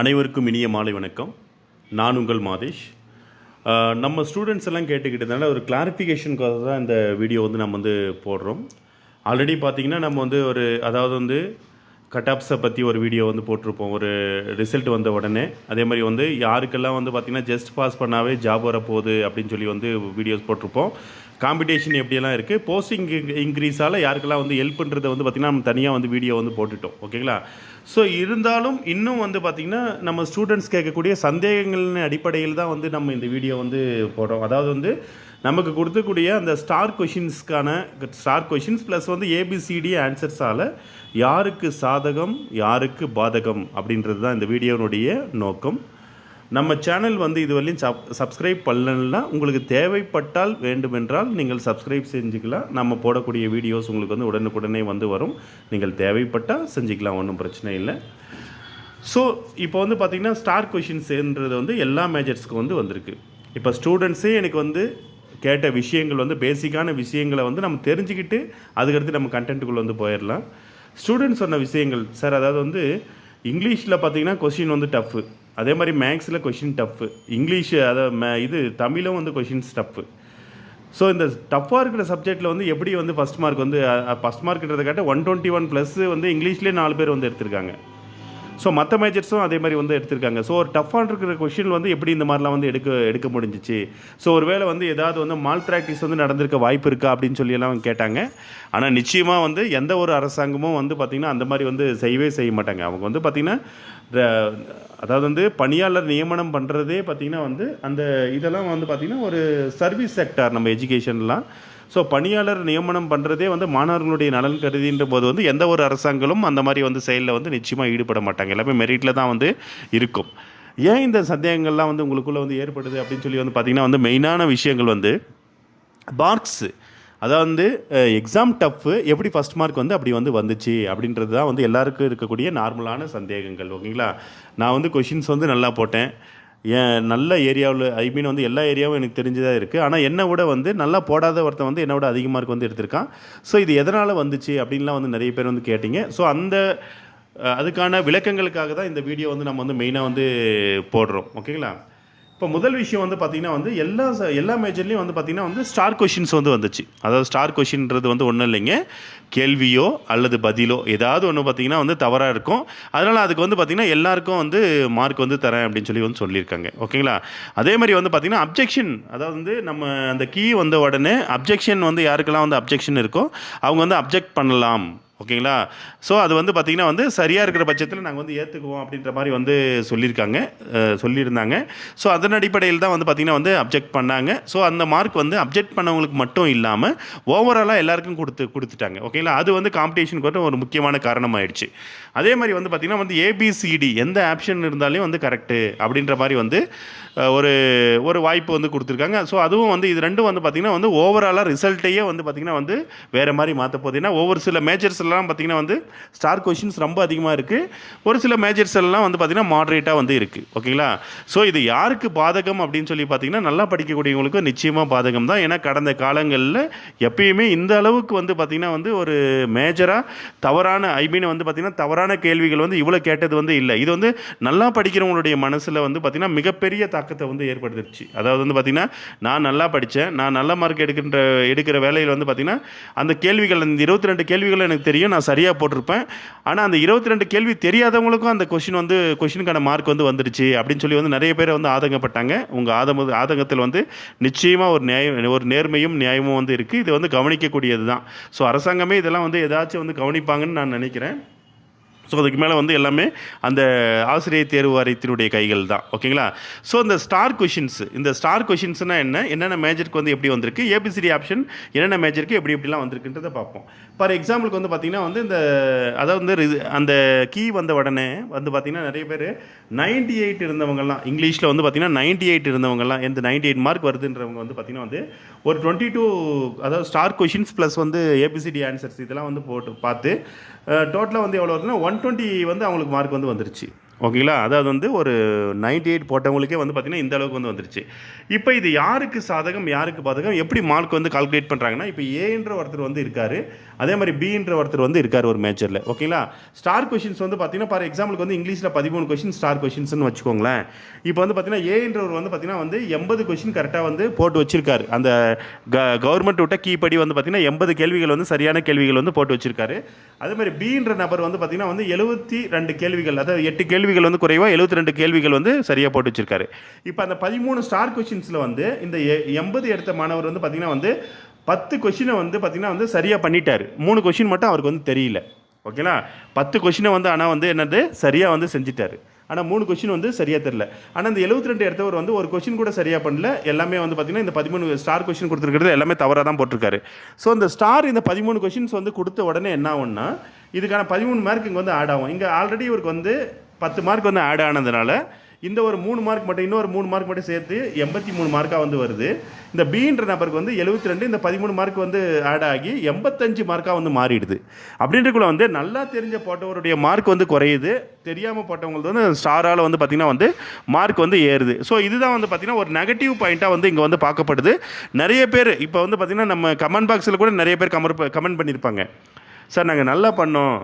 அனைவருக்கும் இனிய மாலை வணக்கம். நான் உங்கள் மாதேஷ். நம்ம ஸ்டூடெண்ட்ஸ் எல்லாம் கேட்டுக்கிட்டதுனால ஒரு கிளாரிஃபிகேஷனுக்காக தான் இந்த வீடியோ வந்து நம்ம வந்து போடுறோம். ஆல்ரெடி பார்த்தீங்கன்னா நம்ம வந்து ஒரு அதாவது வந்து கட்டாப்ஸை பற்றி ஒரு வீடியோ வந்து போட்டிருப்போம். ஒரு ரிசல்ட் வந்த உடனே. அதே மாதிரி வந்து யாருக்கெல்லாம் வந்து பார்த்திங்கன்னா ஜஸ்ட் பாஸ் பண்ணாவே ஜாப் வரப்போகுது அப்படின்னு சொல்லி வந்து வீடியோஸ் போட்டிருப்போம். காம்படிஷன் எப்படியெல்லாம் இருக்குது போஸ்டிங் இன்க்ரீஸால் யாருக்கெல்லாம் வந்து ஹெல்ப்ன்றதை வந்து பார்த்திங்கன்னா நம்ம தனியாக வந்து வீடியோ வந்து போட்டுட்டோம். ஓகேங்களா ஸோ இருந்தாலும் இன்னும் வந்து பார்த்திங்கன்னா நம்ம ஸ்டூடெண்ட்ஸ் கேட்கக்கூடிய சந்தேகங்களின் அடிப்படையில் தான் வந்து நம்ம இந்த வீடியோ வந்து போடுறோம். அதாவது வந்து நமக்கு கொடுக்கக்கூடிய அந்த ஸ்டார் கொஷின்ஸ்க்கான ஸ்டார் கொஷின்ஸ் ப்ளஸ் வந்து ஏபிசிடி ஆன்சர்ஸால் யாருக்கு சாதகம் யாருக்கு பாதகம் அப்படின்றது தான் இந்த வீடியோனுடைய நோக்கம். நம்ம சேனல் வந்து இதுவரையும் சப் சப்ஸ்கிரைப் பண்ணலன்னா உங்களுக்கு தேவைப்பட்டால் வேண்டுமென்றால் நீங்கள் சப்ஸ்கிரைப் செஞ்சுக்கலாம். நம்ம போடக்கூடிய வீடியோஸ் உங்களுக்கு வந்து உடனுக்குடனே வந்து வரும். நீங்கள் தேவைப்பட்டால் செஞ்சுக்கலாம் ஒன்றும் பிரச்சனை இல்லை. ஸோ இப்போ வந்து பார்த்திங்கன்னா ஸ்டார் கொஷின்ஸ்ன்றது வந்து எல்லா மேஜர்ஸ்க்கு வந்து வந்திருக்கு. இப்போ ஸ்டூடெண்ட்ஸே எனக்கு வந்து கேட்ட விஷயங்கள் வந்து பேசிக்கான விஷயங்களை வந்து நம்ம தெரிஞ்சுக்கிட்டு அதுக்கடுத்து நம்ம கண்டென்ட்டுக்குள்ளே வந்து போயிடலாம். ஸ்டூடெண்ட்ஸ் சொன்ன விஷயங்கள் சார் அதாவது வந்து இங்கிலீஷில் பார்த்தீங்கன்னா கொஷின் வந்து டஃப்பு அதே மாதிரி மேக்ஸில் கொஷின் டஃப்பு இங்கிலீஷ் அதை மே- இது தமிழும் வந்து கொஷின்ஸ் டஃப்பு ஸோ இந்த டஃப்பாக இருக்கிற சப்ஜெக்ட்டில் வந்து எப்படி வந்து ஃபஸ்ட் மார்க் வந்து ஃபஸ்ட் மார்க்ன்றதை காட்ட ஒன் டுவெண்ட்டி ஒன் ப்ளஸ் வந்து இங்கிலீஷ்லேயே நாலு பேர் வந்து எடுத்திருக்காங்க. ஸோ மற்ற மேஜர்ஸும் அதே மாதிரி வந்து எடுத்திருக்காங்க. ஸோ ஒரு டஃப்பாக இருக்கிற கொஷின் வந்து எப்படி இந்த மாதிரிலாம் வந்து எடுக்க எடுக்க முடிஞ்சிச்சு? ஸோ ஒரு வேளை வந்து ஏதாவது வந்து மால் ப்ராக்டிஸ் வந்து நடந்திருக்க வாய்ப்பு இருக்கா அப்படின்னு சொல்லி எல்லாம் கேட்டாங்க. ஆனால் நிச்சயமாக வந்து எந்த ஒரு அரசாங்கமும் வந்து பார்த்திங்கன்னா அந்த மாதிரி வந்து செய்யவே செய்ய மாட்டாங்க. அவங்க வந்து பார்த்திங்கன்னா அதாவது வந்து பணியாளர் நியமனம் பண்ணுறதே பார்த்திங்கன்னா வந்து அந்த இதெல்லாம் வந்து பார்த்திங்கன்னா ஒரு சர்வீஸ் செக்டார் நம்ம எஜுகேஷன்லாம். ஸோ பணியாளர் நியமனம் பண்ணுறதே வந்து மாணவர்களுடைய நலன் கருதின்ற போது வந்து எந்த ஒரு அரசாங்கங்களும் அந்த மாதிரி வந்து செயலில் வந்து நிச்சயமாக ஈடுபட மாட்டாங்க. எல்லாமே மெரிட்டில் தான் வந்து இருக்கும். ஏன் இந்த சந்தேகங்கள்லாம் வந்து உங்களுக்குள்ளே வந்து ஏற்படுது அப்படின்னு சொல்லி வந்து பார்த்திங்கன்னா வந்து மெயினான விஷயங்கள் வந்து பார்க்ஸு அதாவது வந்து எக்ஸாம் டஃப்பு எப்படி ஃபஸ்ட் மார்க் வந்து அப்படி வந்து வந்துச்சு அப்படின்றது தான் வந்து எல்லாருக்கும் இருக்கக்கூடிய நார்மலான சந்தேகங்கள் ஓகேங்களா? நான் வந்து கொஷின்ஸ் வந்து நல்லா போட்டேன். ஏன் நல்ல ஏரியாவில் ஐ மீன் வந்து எல்லா ஏரியாவும் எனக்கு தெரிஞ்சதாக இருக்குது ஆனால் என்னை விட வந்து நல்லா போடாத ஒருத்தன் வந்து என்னை விட அதிக மார்க் வந்து எடுத்திருக்கான். ஸோ இது எதனால் வந்துச்சு அப்படின்லாம் வந்து நிறைய பேர் வந்து கேட்டிங்க. ஸோ அந்த அதுக்கான விளக்கங்களுக்காக தான் இந்த வீடியோ வந்து நம்ம வந்து மெயினாக வந்து போடுறோம் ஓகேங்களா? இப்போ முதல் விஷயம் வந்து பார்த்தீங்கன்னா வந்து எல்லா எல்லா மேஜர்லேயும் வந்து பார்த்தீங்கன்னா வந்து ஸ்டார் கொஷின்ஸ் வந்து வந்துச்சு. அதாவது ஸ்டார் கொஷின்றது வந்து ஒன்றும் இல்லைங்க. கேள்வியோ அல்லது பதிலோ ஏதாவது ஒன்று பார்த்தீங்கன்னா வந்து தவறாக இருக்கும். அதனால் அதுக்கு வந்து பார்த்தீங்கன்னா எல்லாருக்கும் வந்து மார்க் வந்து தரேன் அப்படின்னு சொல்லி வந்து சொல்லியிருக்காங்க. ஓகேங்களா? அதே மாதிரி வந்து பார்த்தீங்கன்னா அப்ஜெக்ஷன் அதாவது வந்து நம்ம அந்த கீ வந்த உடனே அப்ஜெக்ஷன் வந்து யாருக்கெல்லாம் வந்து அப்ஜெக்ஷன் இருக்கோ அவங்க வந்து அப்ஜெக்ட் பண்ணலாம். ஓகேங்களா? ஸோ அது வந்து பார்த்திங்கன்னா வந்து சரியாக இருக்கிற பட்சத்தில் நாங்கள் வந்து ஏற்றுக்குவோம் அப்படின்ற மாதிரி வந்து சொல்லியிருக்காங்க. சொல்லியிருந்தாங்க. ஸோ அதன் அடிப்படையில் தான் வந்து பார்த்திங்கன்னா வந்து அப்ஜெக்ட் பண்ணாங்க. ஸோ அந்த மார்க் வந்து அப்ஜெக்ட் பண்ணவங்களுக்கு மட்டும் இல்லாமல் ஓவராலாக எல்லாருக்கும் கொடுத்து கொடுத்துட்டாங்க. ஓகேங்களா? அது வந்து காம்படிஷனுக்கு வந்து ஒரு முக்கியமான காரணமாயிடுச்சு. அதே மாதிரி வந்து பார்த்திங்கன்னா வந்து ஏபிசிடி எந்த ஆப்ஷன் இருந்தாலும் வந்து கரெக்டு அப்படின்ற மாதிரி வந்து ஒரு ஒரு வாய்ப்பு வந்து கொடுத்துருக்காங்க. ஸோ அதுவும் வந்து இது ரெண்டும் வந்து பார்த்திங்கன்னா வந்து ஓவராலாக ரிசல்ட்டையே வந்து பார்த்திங்கன்னா வந்து வேறு மாதிரி மாற்ற போகுது. ஏன்னா ஒவ்வொரு சில மேஜர்ஸ் எல்லாம் பார்த்திங்கன்னா வந்து ஸ்டார் கொஷின்ஸ் ரொம்ப அதிகமாக இருக்குது ஒரு சில மேஜர்ஸ் எல்லாம் வந்து பார்த்திங்கன்னா மாட்ரேட்டாக வந்து இருக்குது ஓகேங்களா? ஸோ இது யாருக்கு பாதகம் அப்படின்னு சொல்லி பார்த்திங்கன்னா நல்லா படிக்கக்கூடியவங்களுக்கு நிச்சயமாக பாதகம் தான். ஏன்னா கடந்த காலங்களில் எப்பயுமே இந்த அளவுக்கு வந்து பார்த்திங்கன்னா வந்து ஒரு மேஜராக தவறான ஐ மீன் வந்து பார்த்திங்கன்னா தவறான கேள்விகள் வந்து இவ்வளோ கேட்டது வந்து இல்லை. இது வந்து நல்லா படிக்கிறவங்களுடைய மனசில் வந்து பார்த்திங்கன்னா மிகப்பெரிய தாக்கத்தை வந்து ஏற்படுத்திடுச்சு அதாவது வந்து பார்த்திங்கன்னா நான் நல்லா படித்தேன் நான் நல்ல மார்க் எடுக்கின்ற எடுக்கிற வேலையில் வந்து பார்த்திங்கன்னா அந்த கேள்விகள் அந்த இருபத்தி ரெண்டு கேள்விகள் எனக்கு தெரியும் நான் சரியாக போட்டிருப்பேன். ஆனால் அந்த இருபத்தி ரெண்டு கேள்வி தெரியாதவங்களுக்கும் அந்த கொஷின் வந்து கொஷினுக்கான மார்க் வந்து வந்துடுச்சு அப்படின்னு சொல்லி வந்து நிறைய பேர் வந்து ஆதங்கப்பட்டாங்க. உங்கள் ஆதம ஆதங்கத்தில் வந்து நிச்சயமாக ஒரு நியாயம் ஒரு நேர்மையும் நியாயமும் வந்து இருக்குது இது வந்து கவனிக்கக்கூடியது தான் ஸோ அரசாங்கமே இதெல்லாம் வந்து ஏதாச்சும் வந்து கவனிப்பாங்கன்னு நான் நினைக்கிறேன். ஸோ அதுக்கு மேலே வந்து எல்லாமே அந்த ஆசிரியர் தேர்வு வாரியத்தினுடைய கைகள் தான் ஓகேங்களா? ஸோ இந்த ஸ்டார் கொஷின்ஸ் இந்த ஸ்டார் கொஷின்ஸ்னால் என்ன? என்னென்ன மேஜருக்கு வந்து எப்படி வந்திருக்கு? ஏபிசிடி ஆப்ஷன் என்னென்ன மேஜருக்கு எப்படி எப்படிலாம் வந்திருக்குன்றதை பார்ப்போம். ஃபார் எக்ஸாம்பிளுக்கு வந்து பார்த்திங்கன்னா வந்து இந்த அதாவது வந்து அந்த கீ வந்த உடனே வந்து பார்த்திங்கன்னா நிறைய பேர் நைன்டி எயிட் இருந்தவங்கலாம் இங்கிலீஷில் வந்து பார்த்திங்கன்னா நைன்டி எயிட் இருந்தவங்கலாம் எந்த நைன்டி எயிட் மார்க் வருதுன்றவங்க வந்து பார்த்திங்கன்னா வந்து ஒரு டுவெண்ட்டி டூ அதாவது ஸ்டார் கொஷின்ஸ் ப்ளஸ் வந்து A B C D answers இதெல்லாம் வந்து போட்டு பார்த்து டோட்டலாக வந்து எவ்வளோ வருதுன்னா ஒன் டுவெண்ட்டி வந்து அவங்களுக்கு மார்க் வந்து வந்துருச்சு. ஓகேங்களா அதாவது வந்து ஒரு 98 எயிட் போட்டவங்களுக்கே வந்து பார்த்திங்கன்னா இந்த அளவுக்கு வந்து வந்துருச்சு. இப்போ இது யாருக்கு சாதகம் யாருக்கு பாதகம் எப்படி மார்க் வந்து கால்குலேட் பண்ணுறாங்கன்னா இப்போ ஏன்ற ஒருத்தர் வந்து இருக்கார். அதே மாதிரி பின்ற ஒருத்தர் வந்து இருக்கார் ஒரு மேஜரில் ஓகேங்களா ஸ்டார் கொஷின்ஸ் வந்து பார்த்தீங்கன்னா ஃபார் எக்ஸாம்பிளுக்கு வந்து இங்கிலீஷில் பதிமூணு கொஷின் ஸ்டார் கொஷின்ஸ்னு வச்சுக்கோங்களேன். இப்போ வந்து பார்த்தீங்கன்னா ஏன்றவர் வந்து பார்த்தீங்கன்னா வந்து எண்பது கொஷின் கரெக்டாக வந்து போட்டு வச்சிருக்காரு. அந்த கவர்மெண்ட் விட்ட கீப்படி வந்து பார்த்தீங்கன்னா எண்பது கேள்விகள் வந்து சரியான கேள்விகள் வந்து போட்டு வச்சிருக்காரு. அதே மாதிரி பின்ற நபர் வந்து பார்த்தீங்கன்னா வந்து எழுபத்தி ரெண்டு கேள்விகள் அதாவது எட்டு கேள்விகள் வந்து குறைவாக எழுபத்தி ரெண்டு கேள்விகள் வந்து சரியாக போட்டு வச்சிருக்காரு. இப்போ அந்த பதிமூணு ஸ்டார் கொஷின்ஸில் வந்து இந்த எ- எண்பது எடுத்த மாணவர் வந்து பார்த்தீங்கன்னா வந்து பத்து கொஷினை வந்து பார்த்திங்கன்னா வந்து சரியாக பண்ணிட்டார். மூணு கொஷின் மட்டும் அவருக்கு வந்து தெரியல. ஓகேங்களா பத்து கொஷினை வந்து ஆனால் வந்து என்னது? சரியாக வந்து செஞ்சுட்டாரு. ஆனால் மூணு கொஷின் வந்து சரியாக தெரில ஆனால் இந்த 72 ரெண்டு எடுத்தவர் வந்து ஒரு கொஷின் கூட சரியாக பண்ணல. எல்லாமே வந்து பார்த்திங்கன்னா இந்த பதிமூணு ஸ்டார் கொஷின் கொடுத்துருக்கிறது எல்லாமே தவறாக தான் போட்டிருக்காரு. ஸோ இந்த ஸ்டார் இந்த பதிமூணு கொஷின்ஸ் வந்து கொடுத்த உடனே என்ன ஆகும்னா இதுக்கான பதிமூணு மார்க் இங்கே வந்து ஆட் ஆகும். இங்கே ஆல்ரெடி இவருக்கு வந்து பத்து மார்க் வந்து ஆட் ஆனதுனால இந்த ஒரு மூணு மார்க் மட்டும் இன்னொரு மூணு மார்க் மட்டும் சேர்த்து எண்பத்தி மூணு மார்க்காக வந்து வருது. இந்த பின்ற நபருக்கு வந்து 72 ரெண்டு இந்த பதிமூணு மார்க் வந்து ஆட் ஆகி எண்பத்தஞ்சு மார்க்காக வந்து மாறிடுது. அப்படின்றக்குள்ள வந்து நல்லா தெரிஞ்ச போட்டவருடைய மார்க் வந்து குறையுது. தெரியாமல் போட்டவங்களுக்கு வந்து ஸ்டாரால் வந்து பார்த்திங்கன்னா வந்து மார்க் வந்து ஏறுது. ஸோ இதுதான் வந்து பார்த்திங்கன்னா ஒரு நெகட்டிவ் பாயிண்ட்டாக வந்து இங்கே வந்து பார்க்கப்படுது. நிறைய பேர் இப்போ வந்து பார்த்திங்கன்னா நம்ம கமெண்ட் பாக்ஸில் கூட நிறைய பேர் கமெண்ட் கமெண்ட் பண்ணியிருப்பாங்க சார் நாங்கள் நல்லா பண்ணோம்.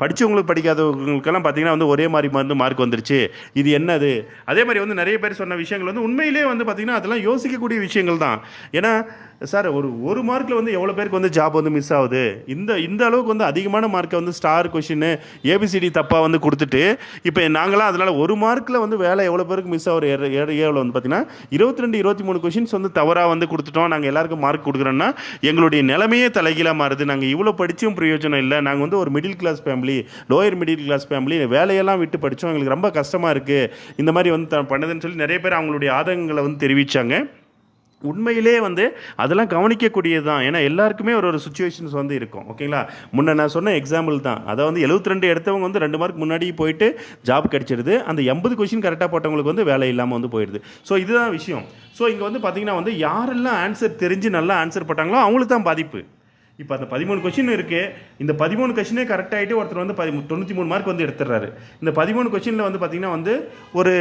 படித்தவங்களுக்கு படிக்காதவங்களுக்கெல்லாம் பார்த்தீங்கன்னா வந்து ஒரே மாதிரி வந்து மார்க் வந்துருச்சு. இது என்னது? அதே மாதிரி வந்து நிறைய பேர் சொன்ன விஷயங்கள் வந்து உண்மையிலேயே வந்து பார்த்திங்கன்னா அதெல்லாம் யோசிக்கக்கூடிய விஷயங்கள் தான். ஏன்னா சார் ஒரு ஒரு மார்க்கில் வந்து எவ்வளோ பேருக்கு வந்து ஜாப் வந்து மிஸ் ஆகுது? இந்த இந்த அளவுக்கு வந்து அதிகமான மார்க்கை வந்து ஸ்டார் கொஷின் ஏபிசிடி தப்பாக வந்து கொடுத்துட்டு இப்போ நாங்களாம் அதனால் ஒரு மார்க்கில் வந்து வேலை எவ்வளோ பேருக்கு மிஸ் ஆகிற ஏரியாவில் வந்து பார்த்தீங்கன்னா இருபத்தி ரெண்டு இருபத்தி மூணு கொஷின்ஸ் வந்து தவறாக வந்து கொடுத்துட்டோம். நாங்கள் எல்லாருக்கும் மார்க் கொடுக்குறோன்னா எங்களுடைய நிலைமையே தலைகீழாக மாறுது. நாங்கள் இவ்வளோ படித்தும் பிரயோஜனம் இல்லை. நாங்கள் வந்து ஒரு middle class family lower middle class family வேலையெல்லாம் விட்டு படித்தோம் எங்களுக்கு ரொம்ப கஷ்டமாக இருக்குது இந்த மாதிரி வந்து த- பண்ணுதுன்னு சொல்லி நிறைய பேர் அவங்களுடைய ஆதங்கங்களை வந்து தெரிவித்தாங்க உண்மையிலே வந்து அதெல்லாம் கவனிக்கக்கூடியது தான் ஏன்னா எல்லாருக்குமே ஒரு ஒரு சுச்சுவேஷன்ஸ் வந்து இருக்கும். ஓகேங்களா? முன்ன நான் சொன்ன எக்ஸாம்பிள் தான். அதை வந்து 72 ரெண்டு எடுத்தவங்க வந்து ரெண்டு மார்க் முன்னாடி போயிட்டு ஜாப் கிடச்சிருது. அந்த எண்பது கொஷின் கரெக்டாக போட்டவங்களுக்கு வந்து வேலை இல்லாமல் வந்து போயிடுது. ஸோ இதுதான் விஷயம். ஸோ இங்கே வந்து பார்த்தீங்கன்னா வந்து யாரெல்லாம் ஆன்சர் தெரிஞ்சு நல்லா ஆன்சர் போட்டாங்களோ அவங்களுக்கு தான் பாதிப்பு. இப்போ அந்த பதிமூணு கொஷின் இருக்குது இந்த பதிமூணு கொஷினே கரெக்ட் ஆகிட்டு ஒருத்தர் வந்து பதி தொண்ணூற்றி மூணு மார்க் வந்து எடுத்துடுறாரு. இந்த பதிமூணு கொஷினில் வந்து பார்த்தீங்கன்னா வந்து ஒரு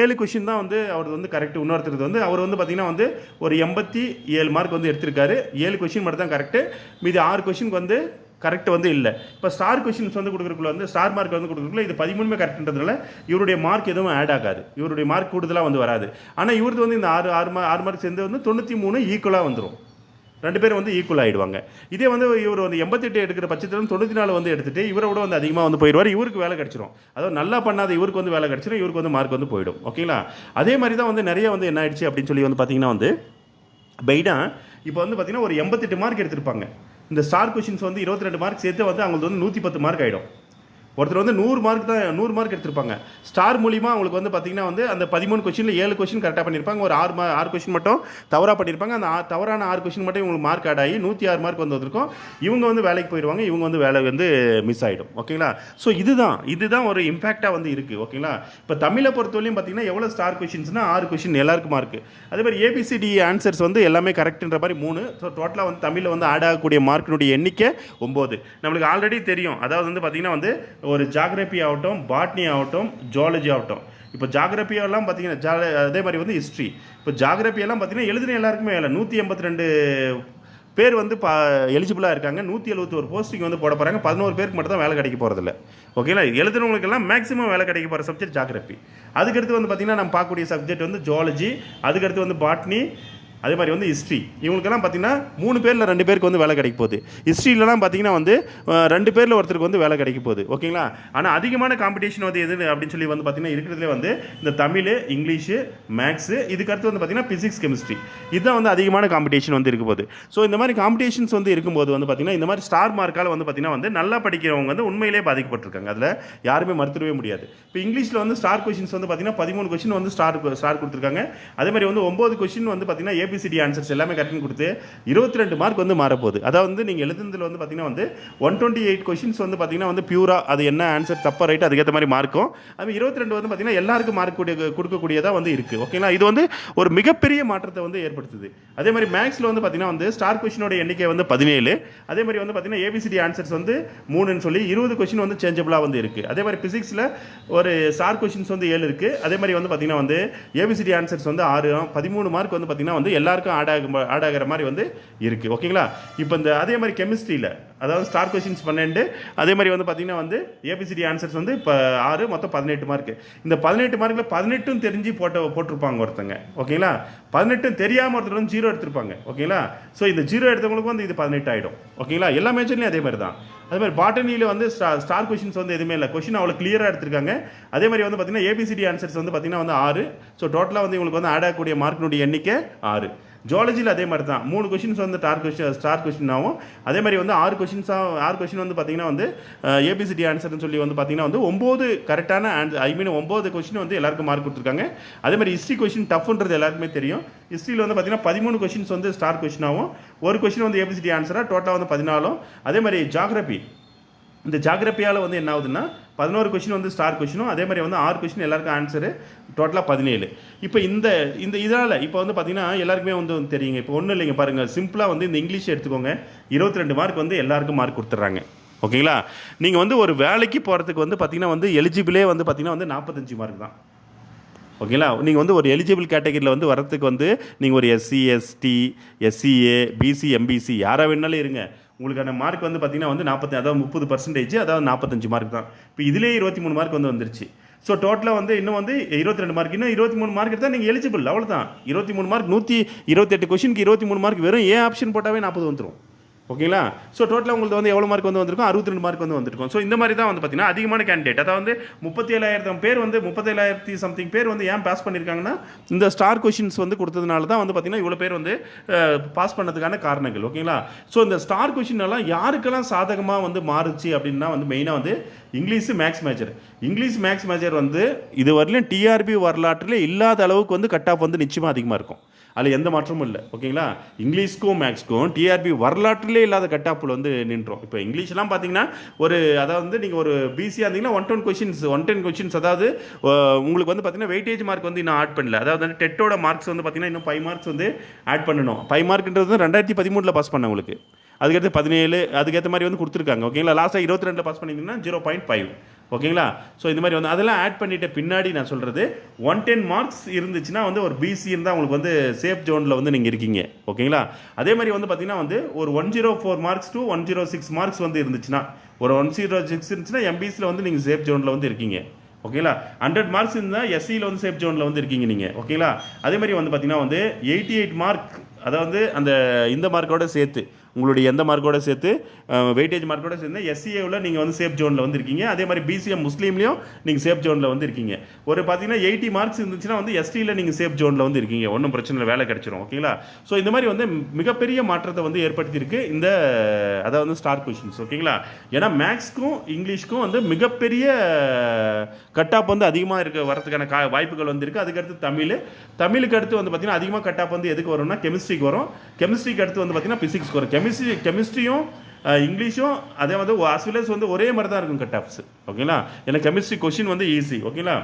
ஏழு கொஷின் தான் வந்து அவர் வந்து கரெக்ட் இன்னொருத்தருக்கு வந்து அவர் வந்து பார்த்தீங்கன்னா வந்து ஒரு எண்பத்தி ஏழு மார்க் வந்து எடுத்திருக்காரு. ஏழு கொஷின் மட்டும் தான் கரெக்டு மீதி ஆறு கொஷினுக்கு வந்து கரெக்ட் வந்து இல்லை. இப்போ ஸ்டார் கொஷின்ஸ் வந்து கொடுக்குறக்குள்ள வந்து ஸ்டார் மார்க் வந்து கொடுக்குறக்குள்ள இது பதிமூணுமே கரெக்ட்ன்றதுனால இவருடைய மார்க் எதுவும் ஆட் ஆகாது. இவருடைய மார்க் கூடுதலாக வந்து வராது. ஆனால் இவரது வந்து இந்த ஆறு ஆறு மா ஆறு மார்க் சேர்ந்து வந்து தொண்ணூற்றி மூணு ஈக்குவலாக வந்துடும் ரெண்டு பேரும் வந்து ஈக்குவல் ஆகிடுவாங்க இதே வந்து இவர் வந்து எண்பத்தெட்டு எடுக்கிற பட்சத்தில் தொண்ணூற்றி நாலு வந்து எடுத்துகிட்டு இவரை விட வந்து அதிகமாக வந்து போயிடுவார். இவருக்கு வேலை கிடச்சிரும். அதாவது நல்லா பண்ணாத இவருக்கு வந்து வேலை கிடச்சிரும். இவருக்கு வந்து மார்க் வந்து போயிடும். ஓகேங்களா? அதே மாதிரி தான் வந்து நிறைய வந்து என்ன ஆயிடுச்சு அப்படின்னு சொல்லி வந்து பார்த்தீங்கன்னா வந்து பைடா இப்போ வந்து பார்த்தீங்கன்னா ஒரு எண்பத்தெட்டு மார்க் எடுத்திருப்பாங்க. இந்த ஸ்டார் கொஷின்ஸ் வந்து இருபத்தி ரெண்டு மார்க் சேர்த்து வந்து அவங்களுக்கு வந்து நூற்றி பத்து மார்க் ஆகிடும் ஒருத்தர் வந்து நூறு மார்க் தான் நூறு மார்க் எடுத்திருப்பாங்க. ஸ்டார் மூலியமாக அவங்களுக்கு வந்து பார்த்தீங்கன்னா வந்து அந்த பதிமூணு கொஷினில் ஏழு கொஷின் கரெக்டாக பண்ணியிருப்பாங்க ஒரு ஆறு மா ஆறு கொஷின் மட்டும் தவறாக பண்ணியிருப்பாங்க அந்த தவறான ஆறு கொஷின் மட்டும் இவங்களுக்கு மார்க் ஆட் ஆகி நூற்றி ஆறு மார்க் வந்து வந்திருக்கும். இவங்க வந்து வேலைக்கு போயிடுவாங்க இவங்க வந்து வேலை வந்து மிஸ் ஆகிடும் ஓகேங்களா ஸோ இதுதான் இதுதான் ஒரு இம்பாக்டாக வந்து இருக்குது ஓகேங்களா இப்போ தமிழை பொறுத்தவரையும் பார்த்தீங்கன்னா எவ்வளோ ஸ்டார் கொஷின்ஸ்னா ஆறு கொஷின் எல்லாருக்கும் மார்க் அதே மாதிரி ஏபிசிடி ஆன்சர்ஸ் வந்து எல்லாமே கரெக்டுன்ற மாதிரி மூணு. ஸோ டோட்டலாக வந்து தமிழில் வந்து ஆட் ஆகக்கூடிய மார்க்கினுடைய எண்ணிக்கை ஒம்பது. நம்மளுக்கு ஆல்ரெடி தெரியும். அதாவது வந்து பார்த்தீங்கன்னா வந்து ஒரு ஜாகிரபி ஆகட்டும் பாட்னி ஆகட்டும் ஜுவாலஜி ஆகட்டும். இப்போ ஜாகிரபியெல்லாம் பார்த்தீங்கன்னா ஜா அதே மாதிரி வந்து ஹிஸ்ட்ரி இப்போ ஜாகிரபியெல்லாம் பார்த்தீங்கன்னா எழுதின எல்லாருக்குமே இல்லை நூற்றி எண்பத்தி ரெண்டு பேர் வந்து பா எலிஜிபிளாக இருக்காங்க. நூற்றி எழுபத்தோரு போஸ்டிங் வந்து போட போகிறாங்க பதினோரு பேருக்கு மட்டும் தான் வேலை கிடைக்க போகிறதில்ல ஓகேங்களா எழுதுனவங்களுக்கெல்லாம் மேக்ஸிமம் வேலை கிடைக்க போகிற சப்ஜெக்ட் ஜாகிரபி அதுக்கடுத்து வந்து பார்த்திங்கன்னா நம்ம பார்க்கக்கூடிய சப்ஜெக்ட் வந்து ஜுவாலஜி அதுக்கடுத்து வந்து பாட்னி அதே மாதிரி வந்து ஹிஸ்ட்ரி இவங்களுக்கெல்லாம் பார்த்தீங்கன்னா மூணு பேரில் ரெண்டு பேருக்கு வந்து வேலை கிடைக்க போகுது. ஹிஸ்ட்ரியிலலாம் பார்த்தீங்கன்னா வந்து ரெண்டு பேரில் ஒருத்தருக்கு வந்து வேலை கிடைக்க போகுது. ஓகேங்களா? ஆனால் அதிகமான காம்படிஷன் வந்து எது அப்படின்னு சொல்லி வந்து பார்த்தீங்கன்னா இருக்கிறதுலே வந்து இந்த தமிழ் இங்கிலீஷு மேக்ஸு இதுக்கடுத்து வந்து பார்த்தீங்கன்னா பிசிக்ஸ் கெமிஸ்ட்ரி இதுதான் வந்து அதிகமான காம்படிஷன் வந்து இருக்க போகுது. ஸோ இந்த மாதிரி காம்படிஷன்ஸ் வந்து இருக்கும்போது வந்து பார்த்தீங்கன்னா இந்த மாதிரி ஸ்டார் மார்க்கால் வந்து பார்த்தீங்கன்னா வந்து நல்லா படிக்கிறவங்க வந்து உண்மையிலே பாதிக்கப்பட்டிருக்காங்க. அதில் யாருமே மறுத்துடவே முடியாது. இப்போ இங்கிலீஷில் வந்து ஸ்டார் கொஷின்ஸ் வந்து பார்த்தீங்கன்னா பதிமூணு கொஷின் வந்து ஸ்டார் ஸ்டார் கொடுத்துருக்காங்க. அதே மாதிரி வந்து ஒம்பது கொஷின் வந்து பார்த்தீங்கன்னா ஏபிசிடி ஆன்சர்ஸ் எல்லாமே கரெக்ட்னு கொடுத்து இருபத்தி ரெண்டு மார்க் வந்து மாறப்போகுது. அதாவது வந்து நீங்கள் எழுதுனதில் வந்து பார்த்தீங்கன்னா வந்து ஒன் டுவெண்ட்டி எயிட் கொஷின்ஸ் வந்து பார்த்தீங்கன்னா வந்து பியூராக அது என்ன ஆன்சர் தப்பாக ரைட் அதுக்கேற்ற மாதிரி மார்க்கும் அது இருபத்தி ரெண்டு வந்து பார்த்தீங்கன்னா எல்லாருக்கும் மார்க் கூடிய கொடுக்கக்கூடியதாக வந்து இருக்குது ஓகேங்களா இது வந்து ஒரு மிகப்பெரிய மாற்றத்தை வந்து ஏற்படுத்துது. அதே மாதிரி மேக்ஸில் வந்து பார்த்தீங்கன்னா வந்து ஸ்டார் கொஷினோட எண்ணிக்கை வந்து பதினேழு. அதே மாதிரி வந்து பார்த்தீங்கன்னா ஏபிசிடி ஆன்சர்ஸ் வந்து மூணுன்னு சொல்லி இருபது கொஷின் வந்து சேஞ்சபிளாக வந்து இருக்குது அதே மாதிரி பிசிக்ஸில் ஒரு ஸ்டார் கொஷின்ஸ் வந்து ஏழு இருக்குது அதே மாதிரி வந்து பார்த்தீங்கன்னா வந்து ஏபிசிடி ஆன்சர்ஸ் வந்து ஆறு பதிமூணு மார்க் வந்து பார்த்தீங்கன்னா வந்து எல்லாருக்கும் ஆட் ஆகும் ஆட் ஆகிற மாதிரி வந்து இருக்குது ஓகேங்களா இப்போ இந்த அதே மாதிரி கெமிஸ்ட்ரியில் அதாவது ஸ்டார் கொஷின்ஸ் பன்னெண்டு. அதே மாதிரி வந்து பார்த்தீங்கன்னா வந்து ஏபிசிடி ஆன்சர்ஸ் வந்து இப்போ ஆறு மொத்தம் பதினெட்டு மார்க் இந்த பதினெட்டு மார்க்கில் பதினெட்டும் தெரிஞ்சு போட்ட போட்டிருப்பாங்க ஒருத்தங்க. ஓகேங்களா பதினெட்டும் தெரியாமல் ஒருத்தர் வந்து ஜீரோ எடுத்திருப்பாங்க. ஓகேங்களா ஸோ இந்த ஜீரோ எடுத்தவங்களுக்கு வந்து இது பதினெட்டு ஆகிடும் ஓகேங்களா எல்லா மேஜர்லேயும் அதே மாதிரி தான் அதே மாதிரி பாட்டனியில் வந்து ஸ்டா ஸ்டார் கொஷின்ஸ் வந்து எதுவுமே இல்லை. கொஷின் அவ்வளோ கிளியராக எடுத்திருக்காங்க. அதே மாதிரி வந்து பார்த்தீங்கன்னா ஏபிசிடி ஆன்சர்ஸ் வந்து பார்த்தீங்கன்னா வந்து ஆறு. ஸோ டோட்டலாக வந்து இவங்களுக்கு வந்து ஆட் ஆகக்கூடிய மார்க்கினுடைய எண்ணிக்கை ஆறு. ஜுவாலஜியில் அதே மாதிரி தான் மூணு கொஷின்ஸ் வந்து ஸ்டார் கொஷின் ஸ்டார் கொஷின் ஆகும் அதே மாதிரி வந்து ஆறு கொஷின்ஸாக ஆறு கொஷின் வந்து பார்த்தீங்கன்னா வந்து ஏபிசிடி ஆன்சர்னு சொல்லி வந்து பார்த்தீங்கன்னா வந்து ஒம்பது கரெக்டான ஆன்சர் ஐ மீன் ஒம்பது கொஷின் வந்து எல்லாருக்கும் மார்க் கொடுத்துருக்காங்க. அதே மாதிரி ஹிஸ்ட்ரி கொஷின் டஃப்ன்றது எல்லாருக்குமே தெரியும். ஹிஸ்ட்ரியில் வந்து பார்த்தீங்கன்னா பதிமூணு கொஷின்ஸ் வந்து ஸ்டார் கொஷினாகவும் ஒரு கொஷின் வந்து ஏபிசிடி ஆன்சராக டோட்டலாக வந்து பதினாலும். அதே மாதிரி ஜாகிரபி இந்த ஜாகிரபியால் வந்து என்ன ஆகுதுன்னா பதினோரு கொஷின் வந்து ஸ்டார் கொஷினும் அதே மாதிரி வந்து ஆறு கொஷின் எல்லாருக்கும் ஆன்சரு டோட்டலாக பதினேழு. இப்போ இந்த இந்த இதனால் இப்போ வந்து பார்த்தீங்கன்னா எல்லாருக்குமே வந்து தெரியுங்க. இப்போ ஒன்றும் இல்லைங்க பாருங்கள் சிம்பிளாக வந்து இந்த இங்கிலீஷ் எடுத்துக்கோங்க. இருபத்தி ரெண்டு மார்க் வந்து எல்லாருக்கும் மார்க் கொடுத்துட்றாங்க. ஓகேங்களா? நீங்கள் வந்து ஒரு வேலைக்கு போகிறதுக்கு வந்து பார்த்திங்கன்னா வந்து எலிஜிபிளே வந்து பார்த்திங்கன்னா வந்து நாற்பத்தஞ்சு மார்க் தான். ஓகேங்களா? நீங்கள் வந்து ஒரு எலிஜிபிள் கேட்டகரியில் வந்து வரத்துக்கு வந்து நீங்கள் ஒரு SC ST SCA BC MBC யாராக வேணாலும் இருங்க. உங்களுக்கான மார்க் வந்து பார்த்தீங்கன்னா வந்து நாற்பத்தி அதாவது முப்பது பர்சன்டேஜ் அதாவது நாற்பத்தஞ்சு மார்க் தான். இப்போ இதிலே இருபத்தி மூணு மார்க் வந்து வந்துருச்சு. ஸோ டோட்டலாக வந்து இன்னும் வந்து இருபத்தி ரெண்டு மார்க் இன்னும் இருபத்தி மூணு மார்க் எடுத்தால் நீங்கள் எலிஜிபிள் அவ்வளோதான் இருபத்தி மூணு மார்க் நூற்றி இருபத்தெட்டு கொஷினுக்கு இருபத்தி மூணு மார்க் வெறும் ஏன் ஆப்ஷன் போட்டாவே நாற்பது வந்துடும் ஓகேங்களா? ஸோ டோட்டலாக உங்களுக்கு வந்து எவ்வளோ மார்க் வந்து வந்திருக்கும் அறுபத்தி ரெண்டு மார்க் வந்து வந்திருக்கும். ஸோ இந்த மாதிரி தான் வந்து பார்த்தீங்கன்னா அதிகமான கேண்டிடேட் அதாவது வந்து முப்பத்தி ஏழாயிரம் பேர் வந்து முப்பத்தேழாயிரத்தி சம்திங் பேர் வந்து ஏன் பாஸ் பண்ணியிருக்காங்கன்னா இந்த ஸ்டார் கொஷின்ஸ் வந்து கொடுத்ததுனால தான் வந்து பார்த்தீங்கன்னா இவ்வளோ பேர் வந்து பாஸ் பண்ணதுக்கான காரணங்கள். ஓகேங்களா? ஸோ இந்த ஸ்டார் கொஷின் எல்லாம் யாருக்கெல்லாம் சாதகமாக வந்து மாறுச்சு அப்படின்னா வந்து மெயினாக வந்து English maths major English maths major வந்து இது வரலையும் டிஆர்பி வரலாற்றில் இல்லாத அளவுக்கு வந்து கட் ஆஃப் வந்து நிச்சயமாக அதிகமாக இருக்கும். அதில் எந்த மாற்றமும் இல்லை. ஓகேங்களா? இங்கிலீஷ்க்கும் மேக்ஸ்க்கும் டிஆர்பி வரலாற்றிலே இல்லாத கட் ஆஃபில் வந்து நின்றோம். இப்போ இங்கிலீஷ்லாம் பார்த்தீங்கன்னா ஒரு அதாவது வந்து நீங்கள் ஒரு பிசியாக இருந்தீங்கன்னா one ten questions one ten questions அதாவது உங்களுக்கு வந்து பார்த்தீங்கன்னா வெயிட்டேஜ் மார்க் வந்து இன்னும் ஆட் பண்ணல. அதாவது வந்து டெட்டோட மார்க்ஸ் வந்து பார்த்தீங்கன்னா இன்னும் ஃபைவ் மார்க்ஸ் வந்து ஆட் பண்ணணும். ஃபைவ் மார்க்ன்றது வந்து ரெண்டாயிரத்தி பதிமூணில் பாஸ் பண்ண உங்களுக்கு. அதுக்கடுத்து பதினேழு அதுக்கேற்ற மாதிரி வந்து கொடுத்துருக்காங்க. ஓகேங்களா லாஸ்ட்டாக இருபத்தி ரெண்டில் பாஸ் பண்ணியிருந்தீங்கன்னா ஜீரோ பாயிண்ட் ஃபைவ் ஓகேங்களா ஸோ இந்த மாதிரி வந்து அதெல்லாம் ஆட் பண்ணிட்ட பின்னாடி நான் சொல்கிறது ஒன் டென் மார்க்ஸ் இருந்துச்சுன்னா வந்து ஒரு பிசி இருந்தால் உங்களுக்கு வந்து சேஃப் ஜோனில் வந்து நீங்கள் இருக்கீங்க. ஓகேங்களா அதே மாதிரி வந்து பார்த்தீங்கன்னா வந்து ஒரு one zero four marks to one zero six marks வந்து இருந்துச்சுன்னா ஒரு ஒன் ஜீரோ சிக்ஸ் இருந்துச்சுன்னா எம்பிசியில் வந்து நீங்கள் சேஃப் ஜோனில் வந்து இருக்கீங்க. ஓகேங்களா ஹண்ட்ரட் மார்க்ஸ் இருந்தால் எஸ்சியில் வந்து சேஃப் ஜோனில் வந்து இருக்கீங்க நீங்கள் ஓகேங்களா அதே மாதிரி வந்து பார்த்தீங்கன்னா வந்து எயிட்டி எயிட் மார்க் அதாவது அந்த இந்த மார்க்கோட சேர்த்து உங்களுடைய எந்த மார்க்கோட சேர்த்து வெயிட்டேஜ் மார்க்கோட சேர்ந்து எஸ்சிஏவில் நீங்கள் வந்து சேஃப் ஜோனில் வந்து இருக்கீங்க அதே மாதிரி பிசிஎம் முஸ்லீம்லையும் நீங்கள் சேஃப் ஜோனில் வந்து இருக்கீங்க ஒரு பார்த்தீங்கன்னா எயிட்டி மார்க்ஸ் இருந்துச்சுன்னா வந்து எஸ்டியில் நீங்கள் சேஃப் ஜோனில் வந்து இருக்கீங்க ஒன்றும் பிரச்சனை இல்லை வேலை கிடச்சிரும் ஓகேங்களா ஸோ இந்த மாதிரி வந்து மிகப்பெரிய மாற்றத்தை வந்து ஏற்படுத்தியிருக்கு இந்த அதாவது வந்து ஸ்டார் கொஷின்ஸ் ஓகேங்களா ஏன்னா மேக்ஸ்க்கும் இங்கிலீஷ்க்கும் வந்து மிகப்பெரிய கட் ஆஃப் வந்து அதிகமாக இருக்க வரதுக்கான கா வாய்ப்புகள் வந்து இருக்குது அதுக்கடுத்து தமிழ். தமிழுக்கு அடுத்து வந்து பார்த்தீங்கன்னா அதிகமாக கட் ஆஃப் வந்து எதுக்கு வரும்னா கெமிஸ்ட்ரிக்கு வரும். கெமிஸ்ட்ரிக்கு அடுத்து வந்து பார்த்தீங்கன்னா ஃபிசிக்ஸ் வரும். கெமிஸ்ட்ரி கெமிஸ்ட்ரியும் இங்கிலீஷும் அதே வந்து as வந்து ஒரே மாதிரி தான் இருக்கும் கட் ஆஃப்ஸ் ஓகேங்களா ஏன்னா கெமிஸ்ட்ரி கொஷின் வந்து ஈஸி ஓகேங்களா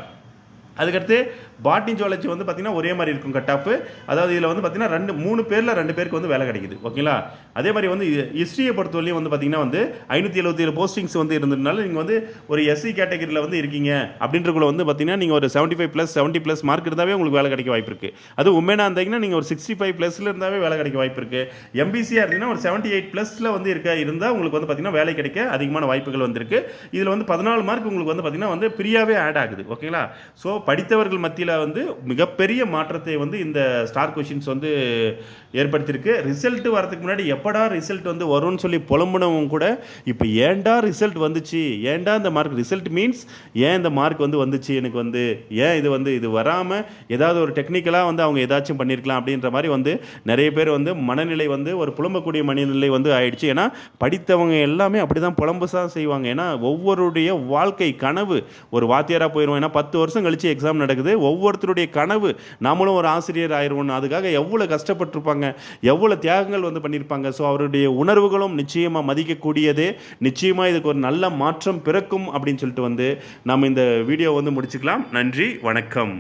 அதுக்கடுத்து பாட்னி ஜுவாலஜி வந்து பார்த்திங்கன்னா ஒரே மாதிரி இருக்கும் கட் ஆஃப் அதாவது இதில் வந்து பார்த்திங்கன்னா ரெண்டு மூணு பேரில் ரெண்டு பேருக்கு வந்து வேலை கிடைக்குது. ஓகேங்களா அதே மாதிரி வந்து ஹிஸ்ட்ரியை பொறுத்தவரையும் வந்து பார்த்தீங்கன்னா வந்து ஐநூற்றி எழுபத்தி ஏழு போஸ்டிங்ஸ் வந்து இருந்ததுனால நீங்கள் வந்து ஒரு எஸ்சி கேட்டகரியில் வந்து இருக்கீங்க. அப்படின்றக்குள்ள வந்து பார்த்தீங்கன்னா நீங்கள் ஒரு seventy five plus seventy plus mark இருந்தாவே உங்களுக்கு வேலை கிடைக்க வாய்ப்பு இருக்குது அது உண்மையாக இருந்தீங்கன்னா நீங்கள் ஒரு சிக்ஸ்டி ஃபைவ் ப்ளஸில் இருந்தாவே வேலை கிடைக்க வாய்ப்பு இருக்குது எம்பிசியாக இருந்தீங்கன்னா ஒரு செவன்ட்டி எயிட் ப்ளஸில் வந்து இருக்க இருந்தால் உங்களுக்கு வந்து பார்த்தீங்கன்னா வேலை கிடைக்க அதிகமான வாய்ப்புகள் வந்திருக்கு. இதில் வந்து பதினாலு மார்க் உங்களுக்கு வந்து பார்த்திங்கன்னா வந்து ஃப்ரீயாகவே ஆட் ஆகுது. ஓகேங்களா ஸோ படித்தவர்கள் மத்தியில் வந்து மிகப்பெரிய மாற்றத்தை வந்து இந்த ஸ்டார் கொஷின்ஸ் வந்து ஏற்படுத்தியிருக்கு. ரிசல்ட் வரதுக்கு முன்னாடி எப்படா ரிசல்ட் வந்து வரும்னு சொல்லி புலம்புனவும் கூட இப்போ ஏன்டா ரிசல்ட் வந்துச்சு? ஏன்டா இந்த மார்க் ரிசல்ட் மீன்ஸ் ஏன் இந்த மார்க் வந்து வந்துச்சு? எனக்கு வந்து ஏன் இது வந்து இது வராமல் ஏதாவது ஒரு டெக்னிக்கலாக வந்து அவங்க ஏதாச்சும் பண்ணியிருக்கலாம் அப்படின்ற மாதிரி வந்து நிறைய பேர் வந்து மனநிலை வந்து ஒரு புலம்பக்கூடிய மனநிலை வந்து ஆயிடுச்சு. ஏன்னா படித்தவங்க எல்லாமே அப்படி தான் புலம்பு தான் செய்வாங்க. ஏன்னா ஒவ்வொருடைய வாழ்க்கை கனவு ஒரு வாத்தியாராக போயிடுவோம் ஏன்னா பத்து வருஷம் கழிச்சு எக்ஸாம் நடக்குது ஒவ்வொருத்தருடைய கனவு நாமளும் ஒரு ஆசிரியர் ஆயிடுவோம் அதுக்காக எவ்வளோ கஷ்டப்பட்டிருப்பாங்க எவ்வளோ தியாகங்கள் வந்து பண்ணியிருப்பாங்க ஸோ அவருடைய உணர்வுகளும் நிச்சயமாக மதிக்கக்கூடியதே. நிச்சயமாக இதுக்கு ஒரு நல்ல மாற்றம் பிறக்கும் அப்படின்னு சொல்லிட்டு வந்து நம்ம இந்த வீடியோ வந்து முடிச்சுக்கலாம். நன்றி வணக்கம்.